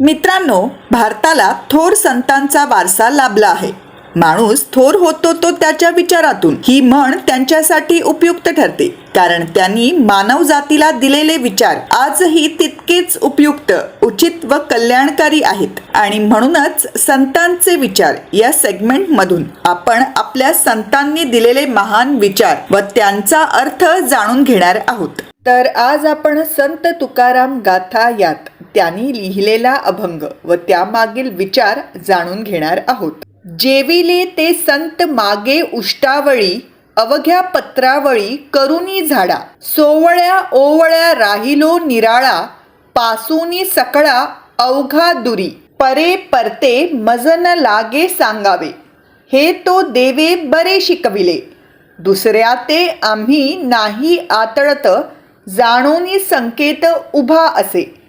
मित्रांनो भारताला थोर संतांचा वारसा लाभला आहे. माणूस थोर होतो तो त्याच्या विचारातून. ही म्हण त्यांच्यासाठी उपयुक्त ठरते. कारण त्यांनी मानव जातीला दिलेले विचार आजही तितकेच उपयुक्त उचित व कल्याणकारी आहेत. आणि म्हणूनच संतांचे विचार या सेगमेंट मधून आपण आपल्या संतांनी दिलेले महान विचार व त्यांचा अर्थ जाणून घेणार आहोत. तर आज आपण संत तुकाराम गाथा यात त्यांनी लिहिलेला अभंग व त्यामागील विचार जाणून घेणार आहोत. जेविले ते संत मागे उष्टावळी अवघ्या पत्रावळी करुनी झाडा सोवळ्या ओवळ्या राहिलो निराळा पासूनी सकळा अवघा दुरी परे परते मजन लागे सांगावे. हे तो देवे बरे शिकविले. दुसऱ्या ते आम्ही नाही आतळत जाणूनी संकेत उभा असे.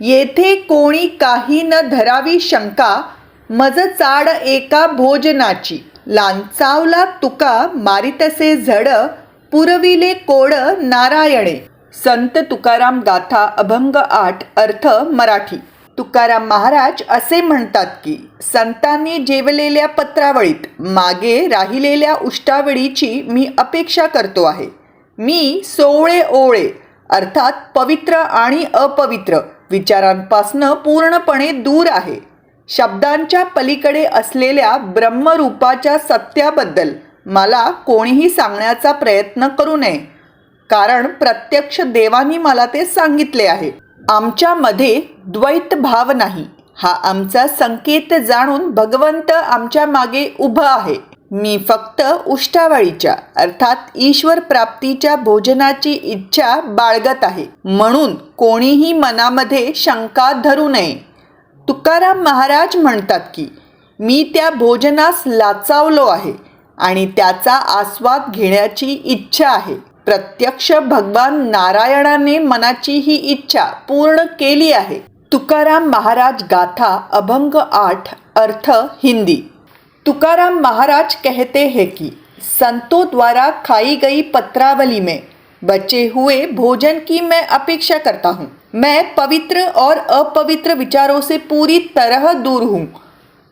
येथे कोणी काही न धरावी शंका मज चाड एका भोजनाची. लांचावला तुका मारितसे झड पुरविले कोड नारायणे. संत तुकाराम गाथा अभंग आठ अर्थ मराठी. तुकाराम महाराज असे म्हणतात की संतांनी जेवलेल्या पत्रावळीत मागे राहिलेल्या उष्टावळीची मी अपेक्षा करतो आहे. मी सोवळे ओवळे अर्थात पवित्र आणि अपवित्र विचारांपासनं पूर्णपणे दूर आहे. शब्दांच्या पलीकडे असलेल्या ब्रह्मरूपाच्या सत्याबद्दल मला कोणीही सांगण्याचा प्रयत्न करू नये. कारण प्रत्यक्ष देवानी मला ते सांगितले आहे. आमच्यामध्ये द्वैत भाव नाही. हा आमचा संकेत जाणून भगवंत आमच्या मागे उभं आहे. मी फक्त उष्टावळीच्या अर्थात ईश्वर प्राप्तीच्या भोजनाची इच्छा बाळगत आहे. म्हणून कोणीही मनामध्ये शंका धरू नये. तुकाराम महाराज म्हणतात की मी त्या भोजनास लाचावलो आहे आणि त्याचा आस्वाद घेण्याची इच्छा आहे. प्रत्यक्ष भगवान नारायणाने मनाची ही इच्छा पूर्ण केली आहे. तुकाराम महाराज गाथा अभंग आठ अर्थ हिंदी. तुकाराम महाराज कहते हैं कि संतों द्वारा खाई गई पत्रावली में बचे हुए भोजन की मैं अपेक्षा करता हूँ। मैं पवित्र और अपवित्र विचारों से पूरी तरह दूर हूँ।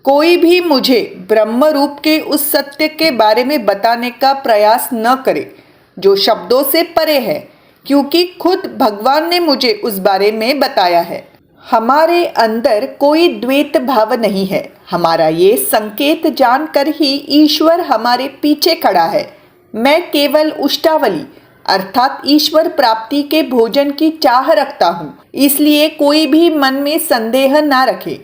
कोई भी मुझे ब्रह्म रूप के उस सत्य के बारे में बताने का प्रयास न करे, जो शब्दों से परे है, क्योंकि खुद भगवान ने मुझे उस बारे में बताया है। हमारे अंदर कोई द्वैत भाव नहीं है। हमारा ये संकेत जानकर ही ईश्वर हमारे पीछे खड़ा है। मैं केवल उष्टावली, अर्थात ईश्वर प्राप्ति के भोजन की चाह रखता हूँ, इसलिए कोई भी मन में संदेह ना रखे।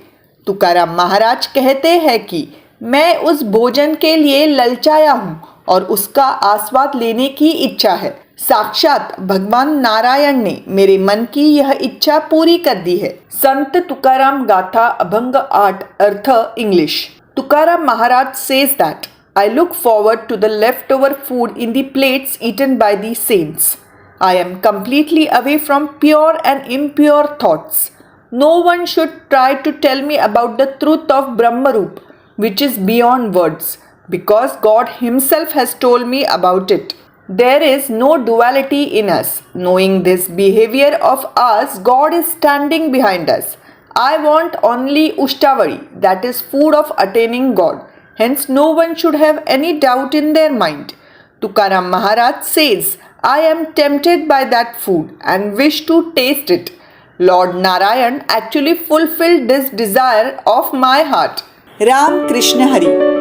तुकाराम महाराज कहते हैं कि मैं उस भोजन के लिए ललचाया हूँ और उसका आस्वाद लेने की इच्छा है। साक्षात भगवान नारायण ने मेरे मन की यह इच्छा पूरी कर दी है संत तुकाराम गाथा अभंग आठ अर्थ English Tukaram Maharaj says that I look forward to the leftover food in the plates eaten by the saints. I am completely away from pure and impure thoughts. No one should try to tell me about the truth of Brahmarup, which is beyond words, because God Himself has told me about it. There is no duality in us. Knowing this behavior of us, God is standing behind us. I want only Ushtavari, that is, food of attaining God. Hence, no one should have any doubt in their mind. Tukaram Maharaj says, I am tempted by that food and wish to taste it. Lord Narayan actually fulfilled this desire of my heart. Ram Krishna Hari